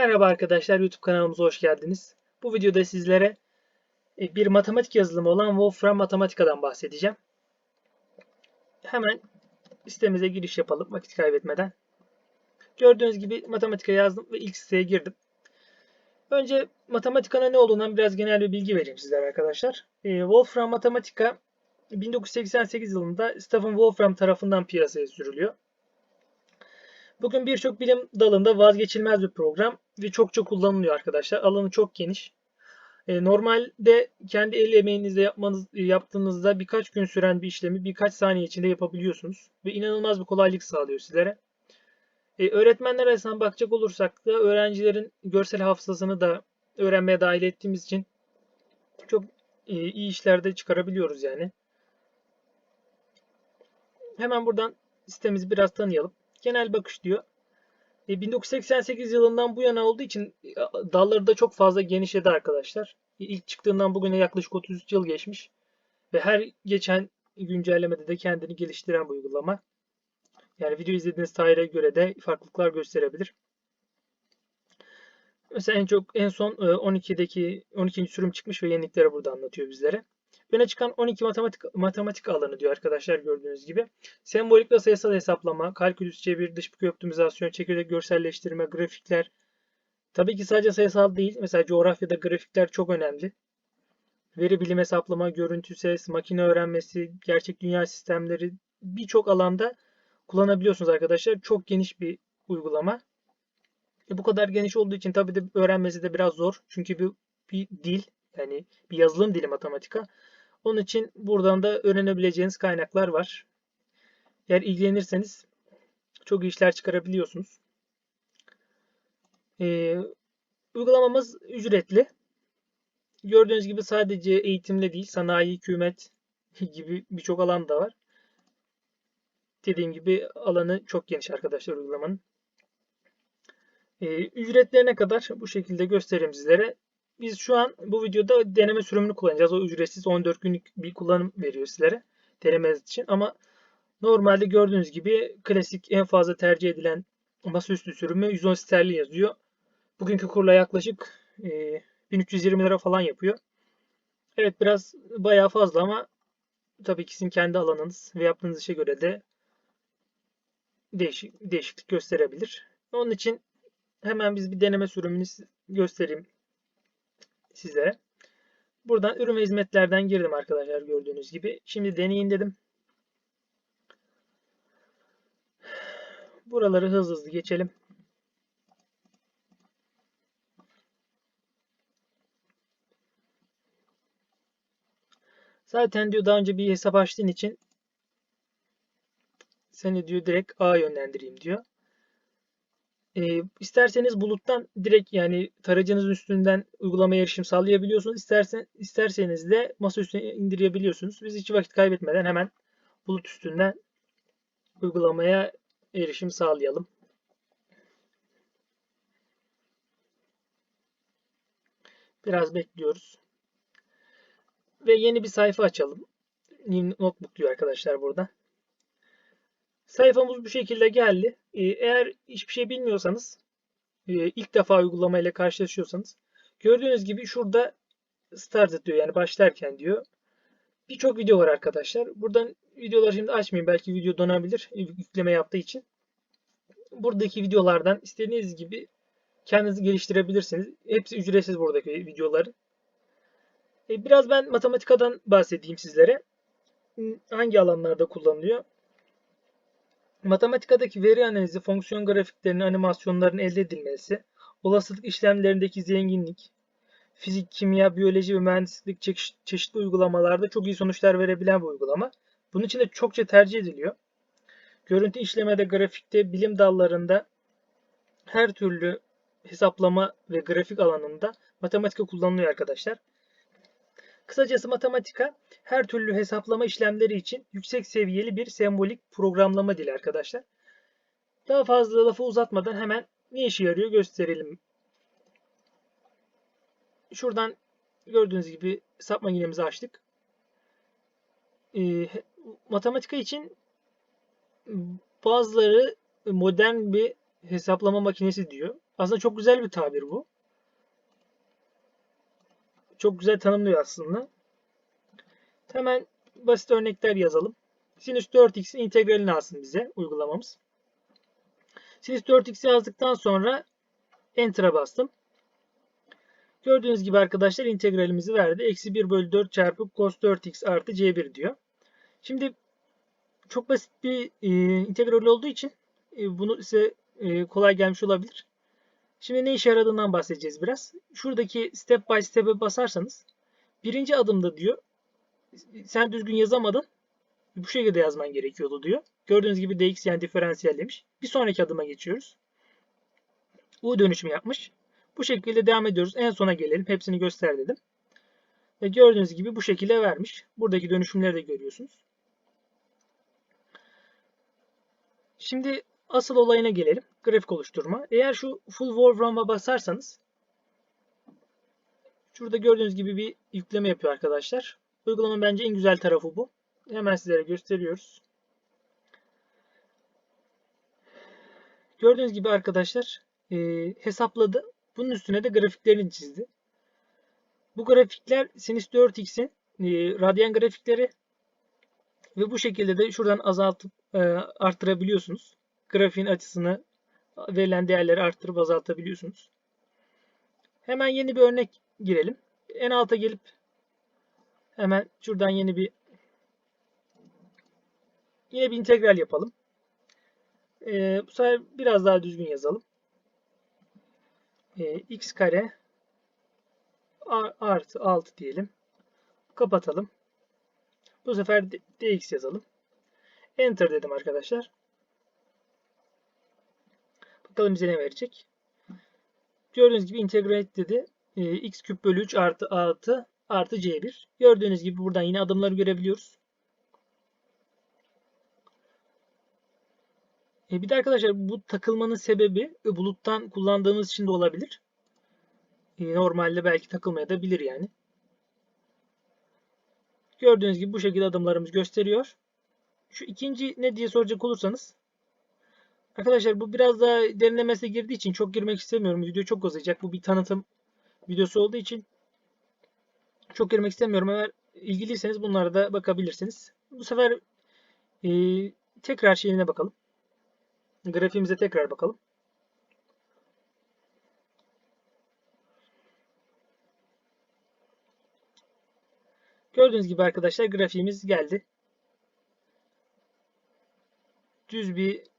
Merhaba arkadaşlar, YouTube kanalımıza hoş geldiniz. Bu videoda sizlere e, bir matematik yazılımı olan Wolfram Matematika'dan bahsedeceğim. Hemen sitemize giriş yapalım vakit kaybetmeden. Gördüğünüz gibi matematika yazdım ve ilk siteye girdim. Önce matematikana ne olduğundan biraz genel bir bilgi vereyim sizlere arkadaşlar. E, Wolfram Matematika 1988 yılında Stephen Wolfram tarafından piyasaya sürülüyor. Bugün birçok bilim dalında vazgeçilmez bir program ve çok çok kullanılıyor arkadaşlar. Alanı çok geniş. E, normalde kendi el emeğinizle yapmanız, yaptığınızda birkaç gün süren bir işlemi birkaç saniye içinde yapabiliyorsunuz. Ve inanılmaz bir kolaylık sağlıyor sizlere. E, öğretmenler arasından bakacak olursak da öğrencilerin görsel hafızasını da öğrenmeye dahil ettiğimiz için çok e, iyi işlerde çıkarabiliyoruz yani. Hemen buradan sitemizi biraz tanıyalım genel bakış diyor. E, 1988 yılından bu yana olduğu için e, dalları da çok fazla genişledi arkadaşlar. İlk çıktığından bugüne yaklaşık 33 yıl geçmiş. Ve her geçen güncellemede de kendini geliştiren bu uygulama. Yani video izlediğiniz tarihe göre de farklılıklar gösterebilir. Mesela en çok en son 12'deki e, 12. sürüm çıkmış ve yenilikleri burada anlatıyor bizlere. Öne çıkan 12 matematik matematik alanı diyor arkadaşlar gördüğünüz gibi. Sembolik ve sayısal hesaplama, kalkülüs, çevir, dış bükü optimizasyon, çekirdek görselleştirme, grafikler. Tabii ki sadece sayısal değil. Mesela coğrafyada grafikler çok önemli. Veri bilim hesaplama, görüntü ses, makine öğrenmesi, gerçek dünya sistemleri birçok alanda kullanabiliyorsunuz arkadaşlar. Çok geniş bir uygulama. E bu kadar geniş olduğu için tabii de öğrenmesi de biraz zor. Çünkü bir, bir dil yani bir yazılım dili matematika. Onun için buradan da öğrenebileceğiniz kaynaklar var. Eğer ilgilenirseniz çok iyi işler çıkarabiliyorsunuz. Ee, uygulamamız ücretli. Gördüğünüz gibi sadece eğitimle değil, sanayi, hükümet gibi birçok alan da var. Dediğim gibi alanı çok geniş arkadaşlar uygulamanın. Ee, ücretlerine kadar bu şekilde göstereyim sizlere. Biz şu an bu videoda deneme sürümünü kullanacağız. O ücretsiz 14 günlük bir kullanım veriyor sizlere denemeniz için. Ama normalde gördüğünüz gibi klasik en fazla tercih edilen masaüstü sürümü 110 sterlin yazıyor. Bugünkü kurla yaklaşık e, 1320 lira falan yapıyor. Evet biraz bayağı fazla ama tabii ki sizin kendi alanınız ve yaptığınız işe göre de değişik, değişiklik gösterebilir. Onun için hemen biz bir deneme sürümünü göstereyim size. Buradan ürün ve hizmetlerden girdim arkadaşlar gördüğünüz gibi. Şimdi deneyin dedim. Buraları hızlı hızlı geçelim. Zaten diyor daha önce bir hesap açtığın için seni diyor direkt A yönlendireyim diyor. E, isterseniz buluttan direkt yani tarayıcınızın üstünden uygulamaya erişim sağlayabiliyorsunuz. İstersen, isterseniz de masa üstüne indirebiliyorsunuz. Biz hiç vakit kaybetmeden hemen bulut üstünden uygulamaya erişim sağlayalım. Biraz bekliyoruz. Ve yeni bir sayfa açalım. Notebook diyor arkadaşlar burada. Sayfamız bu şekilde geldi. Ee, eğer hiçbir şey bilmiyorsanız, e, ilk defa uygulama ile karşılaşıyorsanız, gördüğünüz gibi şurada start diyor yani başlarken diyor. Birçok video var arkadaşlar. Buradan videoları şimdi açmayayım. Belki video donabilir yükleme yaptığı için. Buradaki videolardan istediğiniz gibi kendinizi geliştirebilirsiniz. Hepsi ücretsiz buradaki videoların. E, biraz ben matematikadan bahsedeyim sizlere. Hangi alanlarda kullanılıyor? Matematikadaki veri analizi, fonksiyon grafiklerinin, animasyonların elde edilmesi, olasılık işlemlerindeki zenginlik, fizik, kimya, biyoloji ve mühendislik çeşitli uygulamalarda çok iyi sonuçlar verebilen bir uygulama. Bunun için de çokça tercih ediliyor. Görüntü işlemede, grafikte, bilim dallarında her türlü hesaplama ve grafik alanında matematika kullanılıyor arkadaşlar. Kısacası matematika her türlü hesaplama işlemleri için yüksek seviyeli bir sembolik programlama dili arkadaşlar. Daha fazla lafı uzatmadan hemen ne işe yarıyor gösterelim. Şuradan gördüğünüz gibi hesap makinemizi açtık. E, matematika için bazıları modern bir hesaplama makinesi diyor. Aslında çok güzel bir tabir bu. Çok güzel tanımlıyor aslında. Hemen basit örnekler yazalım. Sinüs 4x'in integralini alsın bize uygulamamız. Sinüs 4x yazdıktan sonra Enter'a bastım. Gördüğünüz gibi arkadaşlar integralimizi verdi. Eksi 1 bölü 4 çarpı cos 4x artı c1 diyor. Şimdi çok basit bir e, integral olduğu için e, bunu size e, kolay gelmiş olabilir. Şimdi ne işe yaradığından bahsedeceğiz biraz. Şuradaki step by step'e basarsanız birinci adımda diyor sen düzgün yazamadın. Bu şekilde yazman gerekiyordu diyor. Gördüğünüz gibi dx yani diferansiyel demiş. Bir sonraki adıma geçiyoruz. U dönüşümü yapmış. Bu şekilde devam ediyoruz. En sona gelelim. Hepsini göster dedim. Ve gördüğünüz gibi bu şekilde vermiş. Buradaki dönüşümleri de görüyorsunuz. Şimdi asıl olayına gelelim. Grafik oluşturma. Eğer şu full Wolfram'a basarsanız şurada gördüğünüz gibi bir yükleme yapıyor arkadaşlar. Uygulamanın bence en güzel tarafı bu. Hemen sizlere gösteriyoruz. Gördüğünüz gibi arkadaşlar e, hesapladı. Bunun üstüne de grafiklerini çizdi. Bu grafikler Sinüs 4x'in e, radyan grafikleri ve bu şekilde de şuradan azaltıp e, arttırabiliyorsunuz. Grafiğin açısını verilen değerleri arttırıp azaltabiliyorsunuz. Hemen yeni bir örnek girelim. En alta gelip hemen şuradan yeni bir yine bir integral yapalım. Ee, bu sefer biraz daha düzgün yazalım. Ee, x kare artı 6 diyelim. Kapatalım. Bu sefer dx yazalım. Enter dedim arkadaşlar. Bakalım bize ne verecek. Gördüğünüz gibi integrate dedi. E, x küp bölü 3 artı 6 artı c1. Gördüğünüz gibi buradan yine adımları görebiliyoruz. E, bir de arkadaşlar bu takılmanın sebebi e, buluttan kullandığımız için de olabilir. E, normalde belki takılmaya da bilir yani. Gördüğünüz gibi bu şekilde adımlarımız gösteriyor. Şu ikinci ne diye soracak olursanız Arkadaşlar bu biraz daha derinlemesine girdiği için çok girmek istemiyorum. Video çok uzayacak. Bu bir tanıtım videosu olduğu için çok girmek istemiyorum. Eğer ilgiliyseniz bunlara da bakabilirsiniz. Bu sefer e, tekrar şeyine bakalım. Grafiğimize tekrar bakalım. Gördüğünüz gibi arkadaşlar grafiğimiz geldi. Düz bir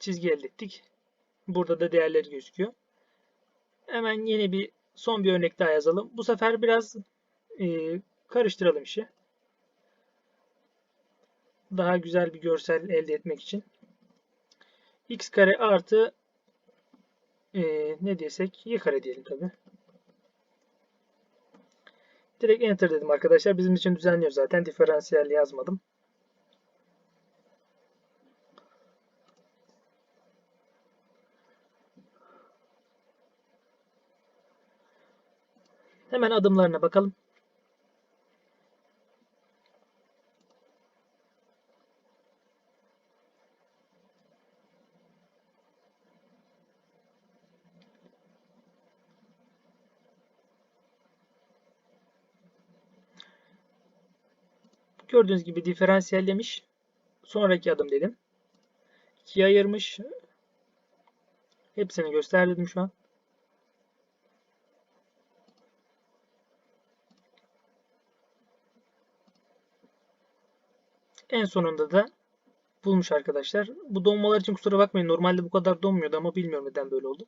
çizgi elde ettik. Burada da değerleri gözüküyor. Hemen yeni bir son bir örnek daha yazalım. Bu sefer biraz e, karıştıralım işi. Daha güzel bir görsel elde etmek için. x kare artı e, ne desek y kare diyelim tabi. Direkt enter dedim arkadaşlar. Bizim için düzenliyor zaten. Diferansiyel yazmadım. Hemen adımlarına bakalım. Gördüğünüz gibi diferansiyellemiş. Sonraki adım dedim. İkiye ayırmış. Hepsini gösterdim şu an. En sonunda da bulmuş arkadaşlar. Bu donmalar için kusura bakmayın. Normalde bu kadar donmuyordu ama bilmiyorum neden böyle oldu.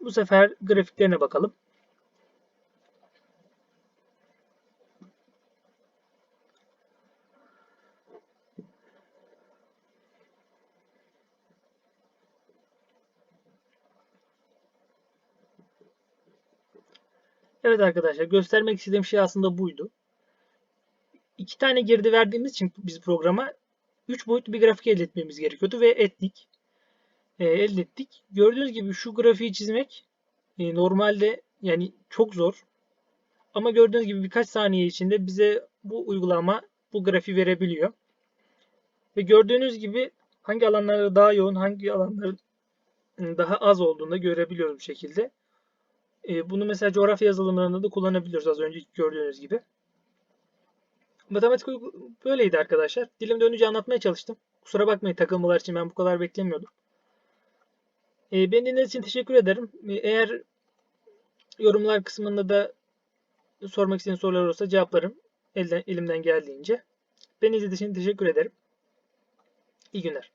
Bu sefer grafiklerine bakalım. Evet arkadaşlar göstermek istediğim şey aslında buydu iki tane girdi verdiğimiz için biz programa 3 boyutlu bir grafik elde etmemiz gerekiyordu ve ettik. E, elde ettik. Gördüğünüz gibi şu grafiği çizmek e, normalde yani çok zor. Ama gördüğünüz gibi birkaç saniye içinde bize bu uygulama bu grafiği verebiliyor. Ve gördüğünüz gibi hangi alanlarda daha yoğun, hangi alanların daha az olduğunu da görebiliyoruz bu şekilde. E, bunu mesela coğrafya yazılımlarında da kullanabiliyoruz az önce gördüğünüz gibi. Matematik böyleydi arkadaşlar. Dilim dönünce anlatmaya çalıştım. Kusura bakmayın takılmalar için ben bu kadar beklemiyordum. E, beni dinlediğiniz için teşekkür ederim. E, eğer yorumlar kısmında da sormak istediğiniz sorular olursa cevaplarım elden, elimden geldiğince. Beni izlediğiniz için teşekkür ederim. İyi günler.